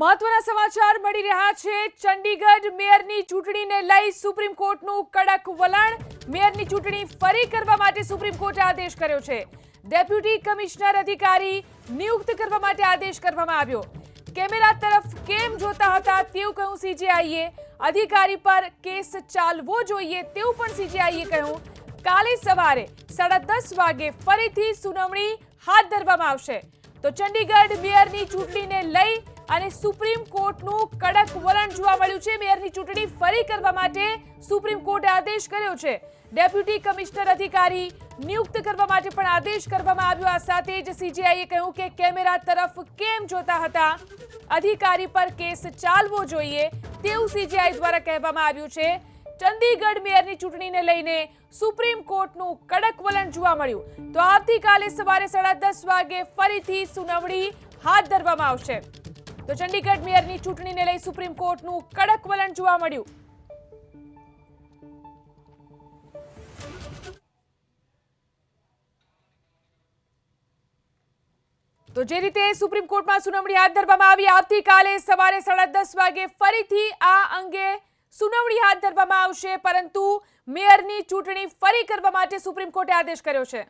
મહત્વના સમાચાર મળી રહ્યા છે. ચંડીગઢ મેયરની ચૂંટણીને લઈ સુપ્રીમ કોર્ટનું કડક વલણ. મેયરની ચૂંટણી ફરી કરવા માટે સુપ્રીમ કોર્ટે આદેશ કર્યો છે. ડેપ્યુટી કમિશનર અધિકારી નિયુક્ત કરવા માટે આદેશ કરવામાં આવ્યો. કેમેરા તરફ કેમ જોતા હતા તેવું કહ્યું સીજીઆઈએ. અધિકારી પર કેસ ચાલવો જોઈએ તેવું પણ સીજીઆઈએ કહ્યું. કાલે સવારે સાડા દસ વાગે ફરીથી સુનાવણી હાથ ધરવામાં આવશે. તો ચંડીગઢ મેયરની ચૂંટણીને લઈ અને સુપ્રીમ કોર્ટનું કડક વલણ જોવા મળ્યું છે. મેયરની ચૂંટણી ફરી કરવા માટે સુપ્રીમ કોર્ટે આદેશ કર્યો છે. ડેપ્યુટી કમિશનર અધિકારી નિયુક્ત કરવા માટે પણ આદેશ કરવામાં આવ્યો. આ સાથે જ સીજીઆઈએ કહ્યું કે કેમેરા તરફ કેમ જોતા હતા? અધિકારી પર કેસ ચાલવો જોઈએ તેવું સીજીઆઈ દ્વારા કહેવામાં આવ્યું છે. ચંદીગઢ મેયરની ચૂંટણીને લઈને સુપ્રીમ કોર્ટનું કડક વલણ જોવા મળ્યું. તો આવતીકાલે સવારે સાડા દસ વાગે ફરીથી સુનાવણી હાથ ધરવામાં આવશે. તો ચંડીગઢ મેયરની ચૂંટણીને લઈ સુપ્રીમ કોર્ટનું કડક વલણ જોવા મળ્યું. તો જે રીતે સુપ્રીમ કોર્ટમાં સુનાવણી હાથ ધરવામાં આવી, આવતીકાલે સવારે સાડા દસ વાગે ફરીથી આ અંગે સુનાવણી હાથ ધરવામાં આવશે, પરંતુ મેયરની ચૂંટણી ફરી કરવા માટે સુપ્રીમ કોર્ટે આદેશ કર્યો છે.